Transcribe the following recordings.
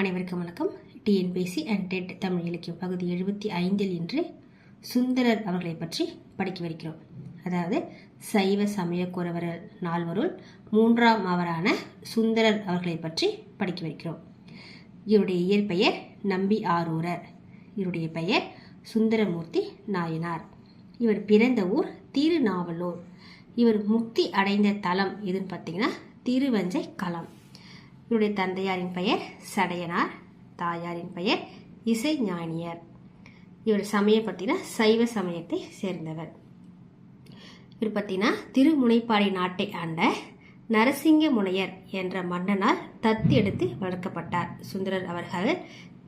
அனைவருக்கும் வணக்கம். TNPSC and dead Tamil இலக்கியம் பகுதி எழுபத்தி ஐந்தில் இன்று சுந்தரர் அவர்களை பற்றி படிக்கவிருக்கிறோம் அதாவது சைவ சமய நால்வருள் மூன்றாம் அவரான சுந்தரர் அவர்களை பற்றி படிக்கவிருக்கிறோம் இவருடைய இயற்பெயர் நம்பி ஆரூரர். இவருடைய பெயர் சுந்தரமூர்த்தி நாயனார். இவர் பிறந்த ஊர் திருநாவலூர். இவர் முக்தி அடைந்த தலம் எதுன்னு பார்த்தீங்கன்னா திருவஞ்சை களம் இவருடைய தந்தையாரின் பெயர் சடையனார் தாயாரின் பெயர் இசை ஞானியர். இவர் சமயம் பார்த்தீங்கன்னா சைவ சமயத்தை சேர்ந்தவர். இவர் பார்த்தீங்கன்னா திருமுனைப்பாடி நாட்டை ஆண்ட நரசிங்க முனையர் என்ற மன்னனால் தத்து எடுத்து வளர்க்கப்பட்டார். சுந்தரர் அவர்கள்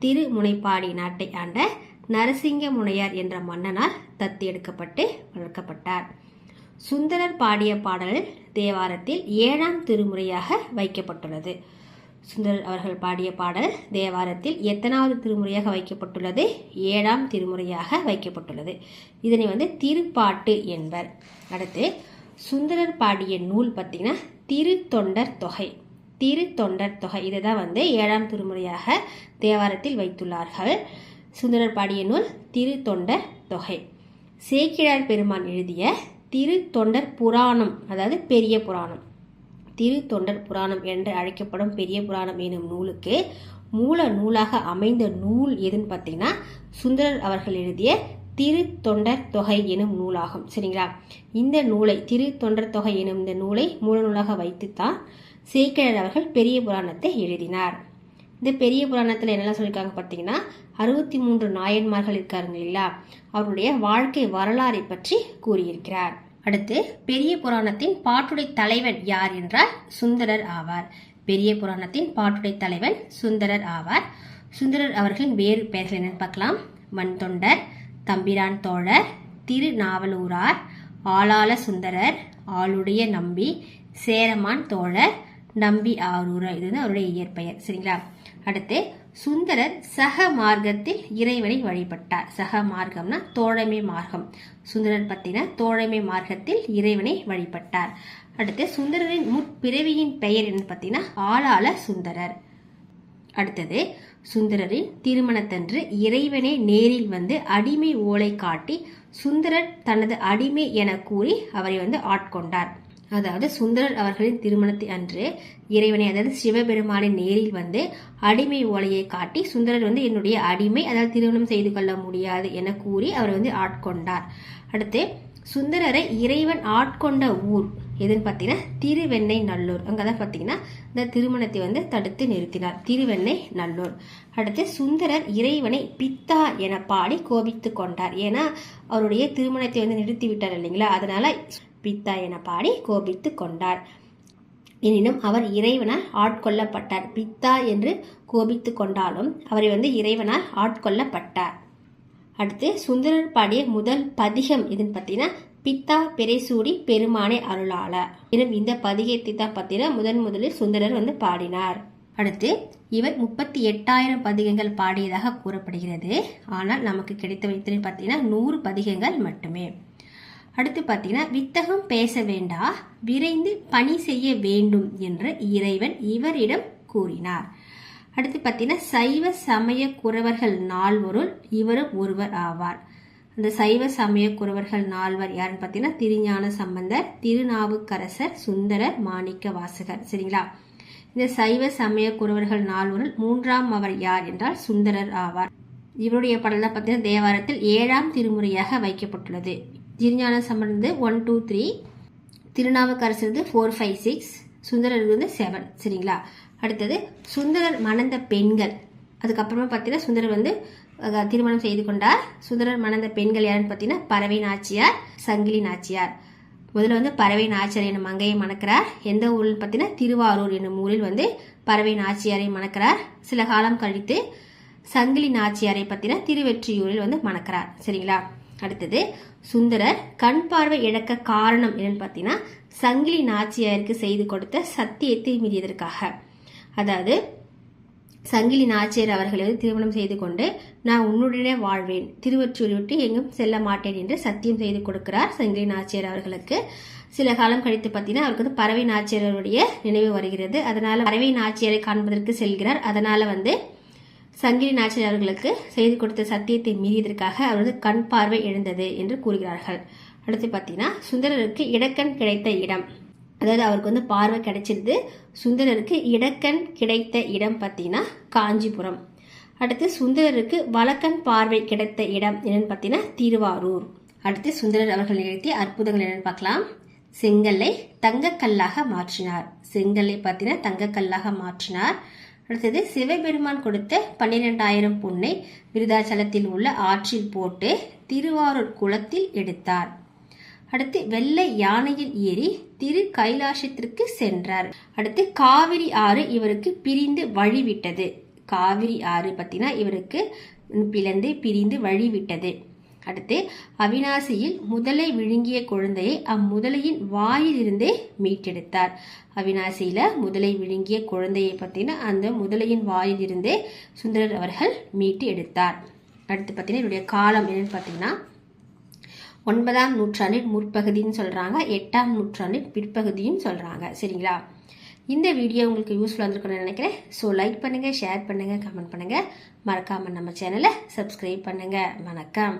திருமுனைப்பாடி நாட்டை ஆண்ட நரசிங்க முனையர் என்ற மன்னனால் தத்து எடுக்கப்பட்டு வளர்க்கப்பட்டார். சுந்தரர் பாடிய பாடல் தேவாரத்தில் ஏழாம் திருமுறையாக வைக்கப்பட்டுள்ளது. சுந்தரர் அவர்கள் பாடிய பாடல் தேவாரத்தில் எத்தனாவது திருமுறையாக வைக்கப்பட்டுள்ளது? ஏழாம் திருமுறையாக வைக்கப்பட்டுள்ளது. இதனை வந்து திருப்பாட்டு என்பர். அடுத்து சுந்தரர் பாடிய நூல் பார்த்திங்கன்னா திருத்தொண்டர் தொகை. திருத்தொண்டர் தொகை. இதை தான் வந்து ஏழாம் திருமுறையாக தேவாரத்தில் வைத்துள்ளார்கள். சுந்தரர் பாடிய நூல் திருத்தொண்டர் தொகை. சேக்கிழார் பெருமான் எழுதிய திருத்தொண்டர் புராணம் அதாவது பெரிய புராணம். திரு தொண்டர் புராணம் என்று அழைக்கப்படும் பெரிய புராணம் எனும் நூலுக்கு மூல நூலாக அமைந்த நூல் எதுன்னு பார்த்தீங்கன்னா சுந்தரர் அவர்கள் எழுதிய திருத்தொண்டர் தொகை எனும் நூலாகும். சரிங்களா? இந்த நூலை திருத்தொண்டர் தொகை எனும் இந்த நூலை மூல நூலாக வைத்துத்தான் சேக்கிழர் அவர்கள் பெரிய புராணத்தை எழுதினார். இந்த பெரிய புராணத்தில் என்னெல்லாம் சொல்லியிருக்காங்க பார்த்தீங்கன்னா அறுபத்தி மூன்று நாயன்மார்கள் இருக்காருங்க இல்லையா அவருடைய வாழ்க்கை வரலாறை பற்றி கூறியிருக்கிறார். அடுத்து பெரிய புராணத்தின் பாட்டுடை தலைவன் யார் என்றால் சுந்தரர் ஆவார். பெரிய புராணத்தின் பாட்டுடை தலைவன் சுந்தரர் ஆவார். சுந்தரர் அவர்களின் வேறு பெயர்கள் என்னன்னு பார்க்கலாம். மண்தொண்டர் தம்பிரான் தோழர் திருநாவலூரார் ஆளாள சுந்தரர் ஆளுடைய நம்பி சேரமான் தோழர் நம்பி ஆரூரர். இது வந்து அவருடைய இயற்பெயர். சரிங்களா? அடுத்து சுந்தரர் சக மார்க்கத்தில் இறைவனை வழிபட்டார். சக மார்க்கம்னா தோழமை மார்க்கம். சுந்தரர் பத்தின தோழமை மார்க்கத்தில் இறைவனை வழிபட்டார். அடுத்து சுந்தரரின் முற்பிறவியின் பெயர் என்ன பார்த்தீங்கன்னா ஆளாள சுந்தரர். அடுத்தது சுந்தரரின் திருமணத்தன்று இறைவனை நேரில் வந்து அடிமை ஓலை காட்டி சுந்தரர் தனது அடிமை என கூறி அவரை வந்து ஆட்கொண்டார். அதாவது சுந்தரர் அவர்களின் திருமணத்தை அன்று இறைவனை அதாவது சிவபெருமானை நேரில் வந்து அடிமை ஓலையை காட்டி சுந்தரர் வந்து என்னுடைய அடிமை அதாவது திருமணம் செய்து கொள்ள முடியாது என கூறி அவர் வந்து ஆட்கொண்டார். அடுத்து சுந்தரரை இறைவன் ஆட்கொண்ட ஊர் எதுன்னு பார்த்தீங்கன்னா திருவெண்ணை நல்லூர். அங்கே தான் பார்த்தீங்கன்னா இந்த திருமணத்தை வந்து தடுத்து நிறுத்தினார். திருவெண்ணை நல்லூர். அடுத்து சுந்தரர் இறைவனை பித்தா என பாடி கோபித்து கொண்டார். ஏன்னா அவருடைய திருமணத்தை வந்து நிறுத்தி விட்டார் இல்லைங்களா? அதனால பித்தா என பாடி கோபித்து கொண்டார். எனினும் அவர் இறைவனால் ஆட்கொள்ளப்பட்டார். பித்தா என்று கோபித்து கொண்டாலும் அவரை வந்து இறைவனால் ஆட்கொள்ளப்பட்டார். அடுத்து சுந்தரர் பாடிய முதல் பதிகம் எதுன்னு பார்த்தீங்கன்னா பித்தா பெரைசூடி பெருமானை அருளாள. எனும் இந்த பதிகத்தை தான் பார்த்தீங்கன்னா முதன் முதலில் சுந்தரர் வந்து பாடினார். அடுத்து இவர் முப்பத்தி எட்டாயிரம் பதிகங்கள் பாடியதாக கூறப்படுகிறது. ஆனால் நமக்கு கிடைத்த வைத்திருந்து பார்த்தீங்கன்னா நூறு பதிகங்கள் மட்டுமே. அடுத்து பார்த்தீங்கன்னா வித்தகம் பேச வேண்டா விரைந்து பணி செய்ய வேண்டும் என்று இறைவன் இவரிடம் கூறினார். அடுத்து பார்த்தீங்கன்னா சைவ சமய குறவர்கள் நால்வருள் இவரும் ஒருவர் ஆவார். அந்த சைவ சமய குறவர்கள் நால்வர் யாருன்னு பார்த்தீங்கன்னா திருஞான சம்பந்தர் திருநாவுக்கரசர் சுந்தரர் மாணிக்க வாசகர் சரிங்களா? இந்த சைவ சமய குறவர்கள் நால்வருள் மூன்றாம் அவர் யார் என்றால் சுந்தரர் ஆவார். இவருடைய படம் பார்த்தீங்கன்னா தேவாரத்தில் ஏழாம் திருமுறையாக வைக்கப்பட்டுள்ளது. திருஞான வந்து ஒன் டூ த்ரீ திருநாவுக்கரசது ஃபோர் ஃபைவ் சிக்ஸ் சுந்தரர் வந்து செவன் சரிங்களா? அடுத்தது சுந்தரர் மணந்த பெண்கள். அதுக்கப்புறமா பார்த்தீங்கன்னா சுந்தரர் வந்து திருமணம் செய்து கொண்டார். சுந்தரர் மணந்த பெண்கள் யாருன்னு பார்த்தீங்கன்னா பறவை நாச்சியார் சங்கிலி நாச்சியார் முதல்ல வந்து பறவை நாச்சியார் என்னும் மங்கையை மணக்கிறார். எந்த ஊரில் பார்த்தீங்கன்னா திருவாரூர் என்னும் ஊரில் வந்து பறவை நாச்சியாரை மணக்கிறார். சில காலம் கழித்து சங்கிலி நாச்சியாரை பற்றின திருவெற்றியூரில் வந்து மணக்கிறார். சரிங்களா? அடுத்தது சுந்தரர் கண் பார்வை இழக்க காரணம் என்னன்னு பார்த்தீங்கன்னா சங்கிலி நாச்சியாருக்கு செய்து கொடுத்த சத்தியத்தை மீறியதற்காக. அதாவது சங்கிலி நாச்சியார் அவர்களை வந்து திருமணம் செய்து கொண்டு நான் உன்னுடனே வாழ்வேன். திருவற்றூர் விட்டு எங்கும் செல்ல மாட்டேன் என்று சத்தியம் செய்து கொடுக்கிறார் சங்கிலி நாச்சியார் அவர்களுக்கு. சில காலம் கழித்து பார்த்தீங்கன்னா அவருக்கு வந்து பறவை நாச்சியாருடைய நினைவு வருகிறது. அதனால பறவை நாச்சியாரை காண்பதற்கு செல்கிறார். அதனால வந்து சங்கிலி நாச்சியார் அவர்களுக்கு செய்து கொடுத்த சத்தியத்தை மீறியதற்காக அவரது கண் பார்வை எழுந்தது என்று கூறுகிறார்கள். அடுத்து பார்த்தீங்கன்னா சுந்தரருக்கு இடக்கண் கிடைத்த இடம். அதாவது அவருக்கு வந்து பார்வை கிடைச்சிருது. சுந்தரருக்கு இடக்கண் கிடைத்த இடம் பார்த்தீங்கன்னா காஞ்சிபுரம். அடுத்து சுந்தரருக்கு வழக்கண் பார்வை கிடைத்த இடம் என்னன்னு பார்த்தீங்கன்னா திருவாரூர். அடுத்து சுந்தரர் அவர்கள் நிகழ்த்திய அற்புதங்கள் என்னன்னு பார்க்கலாம். செங்கல்லை தங்கக்கல்லாக மாற்றினார். செங்கல்லை பார்த்தீங்கன்னா தங்கக்கல்லாக மாற்றினார். அடுத்தது சிவபெருமான் கொடுத்த பன்னிரெண்டாயிரம் பொன்னை விருதாச்சலத்தில் உள்ள ஆற்றில் போட்டு திருவாரூர் குளத்தில் எடுத்தார். அடுத்து வெள்ளை யானையில் ஏறி திரு கைலாசத்திற்கு சென்றார். அடுத்து காவிரி ஆறு இவருக்கு பிரிந்து வழிவிட்டது. காவிரி ஆறு பார்த்தீங்கன்னா இவருக்கு பிளந்து பிரிந்து வழிவிட்டது. அடுத்து அவினாசியில் முதலை விழுங்கிய குழந்தையை அம்முதலையின் வாயிலிருந்தே மீட்டெடுத்தார். அவினாசியில முதலை விழுங்கிய குழந்தையை பார்த்தீங்கன்னா அந்த முதலையின் வாயிலிருந்தே சுந்தரர் அவர்கள் மீட்டு எடுத்தார். அடுத்து பார்த்தீங்கன்னா இவருடைய காலம் என்னன்னு பார்த்தீங்கன்னா ஒன்பதாம் நூற்றாண்டின் முற்பகுதின்னு சொல்கிறாங்க எட்டாம் நூற்றாண்டின் பிற்பகுதியும் சொல்கிறாங்க சரிங்களா? இந்த வீடியோ உங்களுக்கு யூஸ்ஃபுல்லாக இருந்திருக்கும்னு நினைக்கிறேன். ஸோ லைக் பண்ணுங்கள் ஷேர் பண்ணுங்கள் கமெண்ட் பண்ணுங்கள் மறக்காமல் நம்ம சேனலை சப்ஸ்கிரைப் பண்ணுங்கள் வணக்கம்.